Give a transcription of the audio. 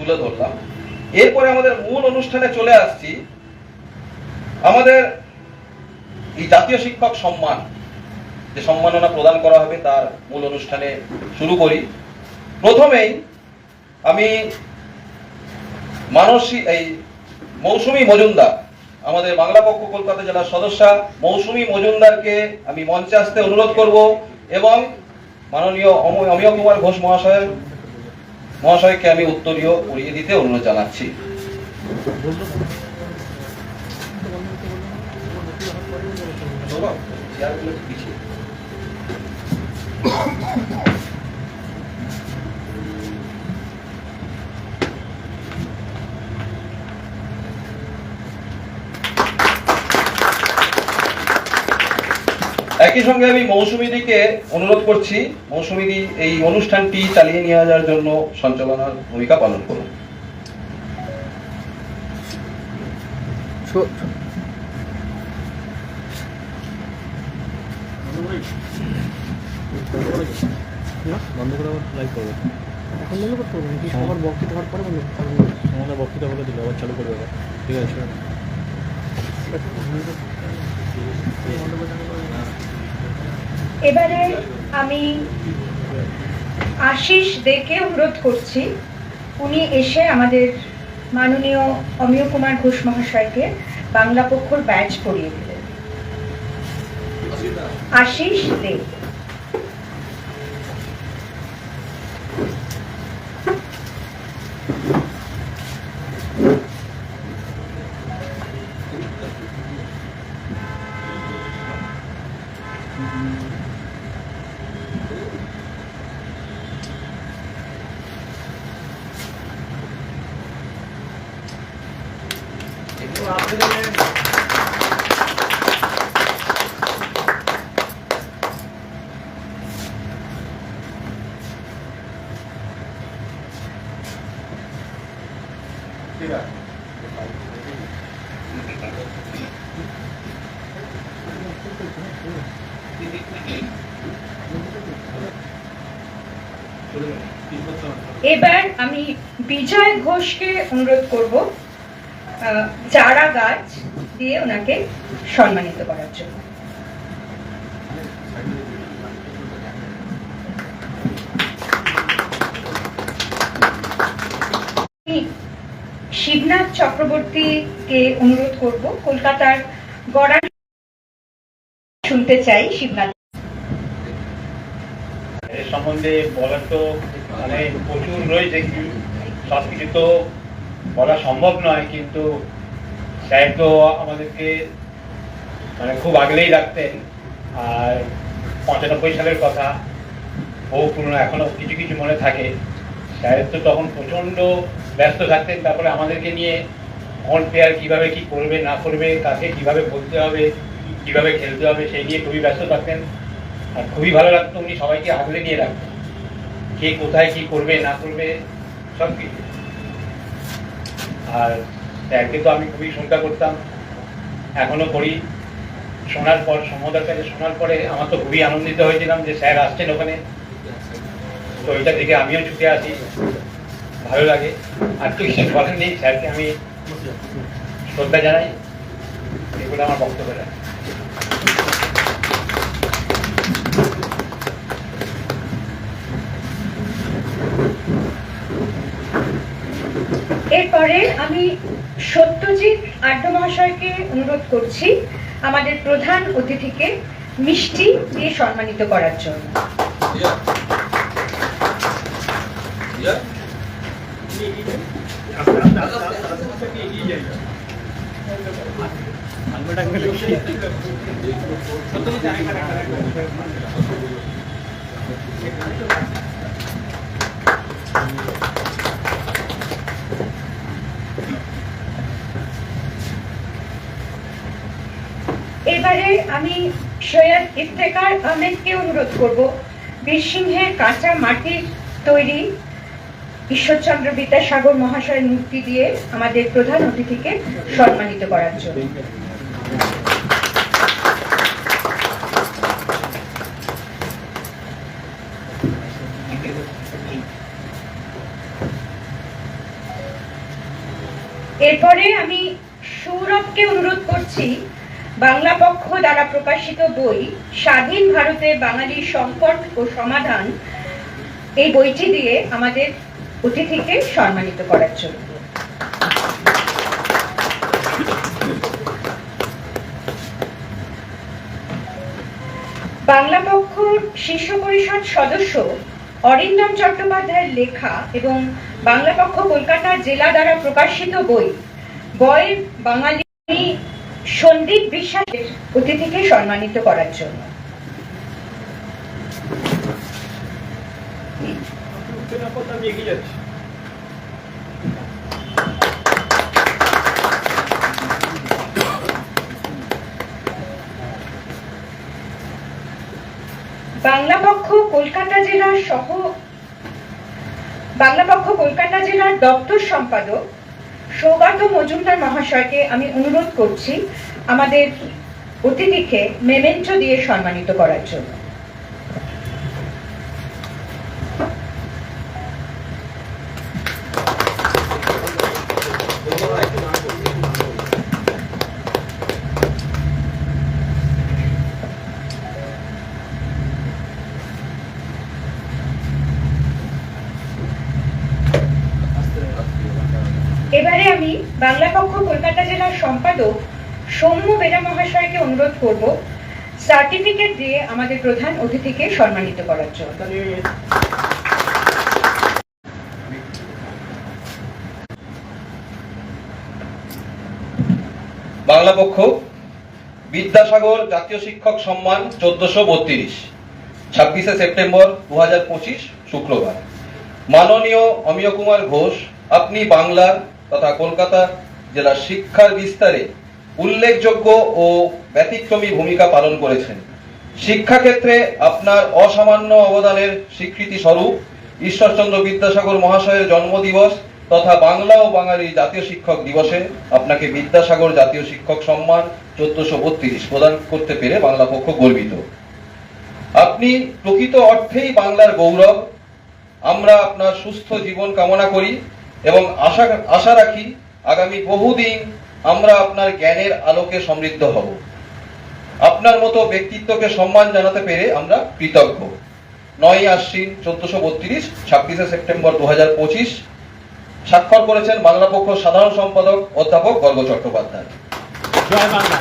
তুলে ধরলাম। এরপরে আমাদের মূল অনুষ্ঠানে চলে আসছি। আমাদের এই জাতীয় শিক্ষক সম্মান, যে সম্মাননা প্রদান করা হবে তার মূল অনুষ্ঠানে শুরু করি। প্রথমেই আমি মানসী, এই মৌসুমী মজুমদার, আমাদের বাংলা পক্ষ কলকাতা জেলার সদস্যা মৌসুমী মজুমদারকে আমি মঞ্চে আসতে অনুরোধ করব এবং মাননীয় অম- অমিয় কুমার ঘোষ মহাশয় মহাশয়কে আমি উত্তরীয় উড়িয়ে দিতে অনুরোধ জানাচ্ছি চেয়ারগুলো পিছিয়ে। একই সঙ্গে আমি মৌসুমীদিকে অনুরোধ করছি মৌসুমীদি এই অনুষ্ঠানটি চালিয়ে নিয়ে যাওয়ার জন্য সঞ্চালনার ভূমিকা পালন করুন। বন্ধ করে করবে বক্তৃতা ঠিক আছে। এবারে আমি আশিস দেকে অনুরোধ করছি। উনি এসে আমাদের মাননীয় অমিয় কুমার ঘোষ মহাশয়কে বাংলা পক্ষর ব্যাচ পড়িয়ে দিলেন। আশিস এবার আমি বিজয় ঘোষকে অনুরোধ করব। চারা গাছ দিয়ে ওনাকে সম্মানিত করার জন্য। শিবনাথ চক্রবর্তীকে অনুরোধ করব, কলকাতার গড়া শুনতে চাই শিবনাথ। সম্বন্ধে বলার তো মানে প্রচুর রয়েছে। সব কিছু তো বলা সম্ভব নয়, কিন্তু স্যার তো আমাদেরকে মানে খুব আগলেই রাখতেন। আর পঁচানব্বই সালের কথা, বহু পুরনো, এখনও কিছু কিছু মনে থাকে। স্যার তো তখন প্রচণ্ড ব্যস্ত থাকতেন। তারপরে আমাদেরকে নিয়ে অন প্লেয়ার কীভাবে কি করবে, না করবে, কাকে কীভাবে বলতে হবে, কীভাবে খেলতে হবে, সেই নিয়ে খুবই ব্যস্ত থাকতেন। আর খুবই ভালো লাগতো উনি সবাইকে আগলে নিয়ে রাখতেন। কে কোথায় কি করবে, না করবে সব কিছু আর স্যারকে তো আমি খুবই শঙ্কা করতাম। এখনও করি। শোনার পর সমদার কাছে শোনার পরে আমার তো খুবই আনন্দিত হয়েছিলাম যে স্যার আসছেন ওখানে। তো ওইটা থেকে আমিও ছুটে আসি। ভালো লাগে। আর তো কিছু বলেননি নেই। স্যারকে আমি শ্রদ্ধা জানাই। এগুলো আমার বক্তব্য রাখি। এরপরে আমি সত্যজিৎ আড্ড মহাশয়কে অনুরোধ করছি আমাদের প্রধান অতিথিকে মিষ্টি দিয়ে সম্মানিত করার জন্য। আমি সৈয়দ ইফতেকার আহমেদকে অনুরোধ করব বীরসিংহের কাঁচা মাটির তৈরি ঈশ্বরচন্দ্র বিদ্যাসাগর মহাশয়ের মূর্তি দিয়ে আমাদের প্রধান অতিথিকে সম্মানিত করার জন্য। এরপরে আমি সৌরভকে অনুরোধ করছি বাংলা পক্ষ দ্বারা প্রকাশিত বই, স্বাধীন ভারতে বাঙালির সংকট ও সমাধান, এই বইটি দিয়ে আমাদের অতিথিকে সম্মানিত করার জন্য। বাংলা পক্ষ শীর্ষ পরিষদ সদস্য অরিন্দম চট্টোপাধ্যায়ের লেখা এবং বাংলা পক্ষ কলকাতা জেলা দ্বারা প্রকাশিত বই বয়ের বাঙালি সন্দীপ বিশ্বাসের অতিথিকে সম্মানিত করার জন্য। বাংলা পক্ষ কলকাতা জেলার সহ বাংলা পক্ষ কলকাতা জেলার দপ্তর সম্পাদক সৌগত মজুমদার মহাশয়কে আমি অনুরোধ করছি আমাদের অতিথিকে মেমেন্টো দিয়ে সম্মানিত করার জন্য এবারে আমি বাংলা পক্ষ কলকাতা জেলার সম্পাদক সৌম্য বেরা মহাশয়কে অনুরোধ করব সার্টিফিকেট দিয়ে আমাদের প্রধান অতিথিকে সম্মানিত করার জন্য। বাংলা পক্ষ বিদ্যাসাগর জাতীয় শিক্ষক সম্মান চোদ্দশো বত্রিশ, ছাব্বিশে সেপ্টেম্বর দু হাজার পঁচিশ শুক্রবার। মাননীয় অমিয় কুমার ঘোষ, আপনি বাংলার তথা কলকাতা জেলার শিক্ষার বিস্তারে উল্লেখযোগ্য ও ব্যতিক্রমী ভূমিকা পালন করেছেন। শিক্ষাক্ষেত্রে আপনার অসামান্য অবদানের স্বীকৃতি স্বরূপ ঈশ্বরচন্দ্র বিদ্যাসাগর মহাশয়ের জন্মদিবস তথা বাংলা ও বাঙালি জাতীয় শিক্ষক দিবসে আপনাকে বিদ্যাসাগর জাতীয় শিক্ষক সম্মান চোদ্দশো বত্রিশ প্রদান করতে পেরে বাংলা পক্ষ গর্বিত। আপনি প্রকৃত অর্থেই বাংলার গৌরব। আমরা আপনার সুস্থ জীবন কামনা করি। এবং আশা আশা রাখি আগামী বহুদিন আমরা আপনার জ্ঞানের আলোকে সমৃদ্ধ হব। আপনার মতো ব্যক্তিত্বকে সম্মান জানাতে পেরে আমরা কৃতজ্ঞ। নয় আশ্বিন চোদ্দশো বত্রিশ, ছাব্বিশে সেপ্টেম্বর দু হাজার পঁচিশ, স্বাক্ষর করেছেন বাংলা পক্ষ সাধারণ সম্পাদক অধ্যাপক গর্গ চট্টোপাধ্যায়। জয় বাংলা।